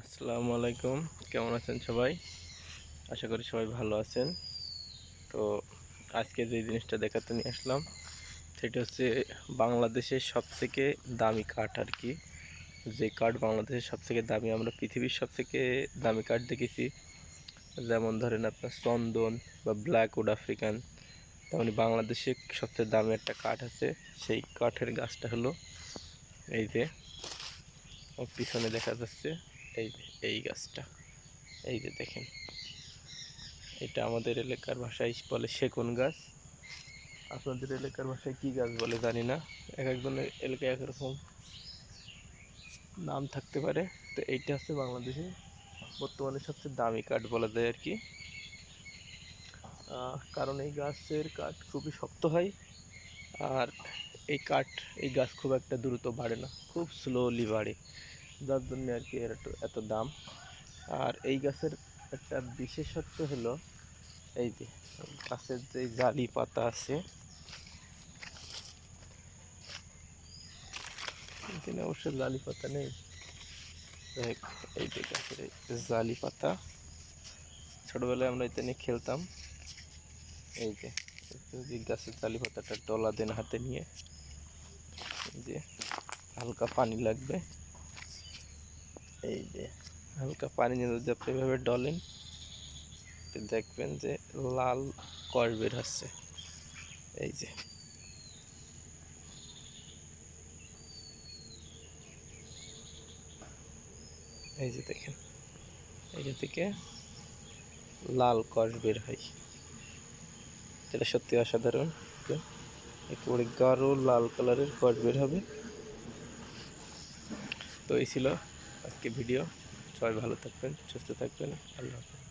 আসসালামু আলাইকুম। কেমন আছেন সবাই? আশা করি সবাই ভালো আছেন। তো আজকে যে জিনিসটা দেখাতে নিয়ে আসলাম, সেটা হচ্ছে বাংলাদেশের সবথেকে দামি কাঠ আর কি। যে কাঠ বাংলাদেশের সবথেকে দামি, আমরা পৃথিবীর সবথেকে দামি কাঠ দেখেছি। যেমন ধরেন আপনার চন্দন বা ব্ল্যাক উড আফ্রিকান। তেমনি বাংলাদেশে সবচেয়ে দামি একটা কাঠ আছে, সেই কাঠের গাছটা হলো এই যে পিছনে দেখা যাচ্ছে। এই এই গাছটা। এই যে দেখেন। এটা আমাদের এলাকার ভাষায় বলে সেগুন গাছ। আপনাদের এলাকার ভাষায় কি গাছ বলে জানি না। এক একজনের এলাকায় একরকম নাম থাকতে পারে। তো এইটা হচ্ছে বাংলাদেশে বর্তমানে সবচেয়ে দামি কাঠ বলা যায় আর কি। কারণ এই গাছের কাঠ খুবই শক্ত হয় আর এই কাঠ, এই গাছ খুব একটা দ্রুত বাড়ে না। খুব স্লোলি বাড়ে। যার জন্য আর কি এর একটু এত দাম। আর এই গাছের একটা বিশেষত্ব হলো, এই যে গাছের যে জালি পাতা আছে, এখানে অবশ্য জালি পাতা নেই। এই যে গাছের জালি পাতা। ছোটবেলায় আমরা এটা নিয়ে খেলতাম। এই যে গাছের জালি পাতাটা ডলা দেন হাতে নিয়ে। যে, হালকা পানি লাগবে। এই যে, হালকা পানি নিয়ে যদি আপনি এভাবে ডলেন দেখবেন যে লাল কষ বের হচ্ছে। এই যে। এই যে দেখেন এইটা থেকে লাল কষ বের হয়। এটা সত্যি অসাধারণ একেবারে গাঢ় লাল কালারের কষ বের হবে। তো এই ছিল আজকে ভিডিও সবাই ভালো থাকবেন সুস্থ থাকবেন আল্লাহ হাফেজ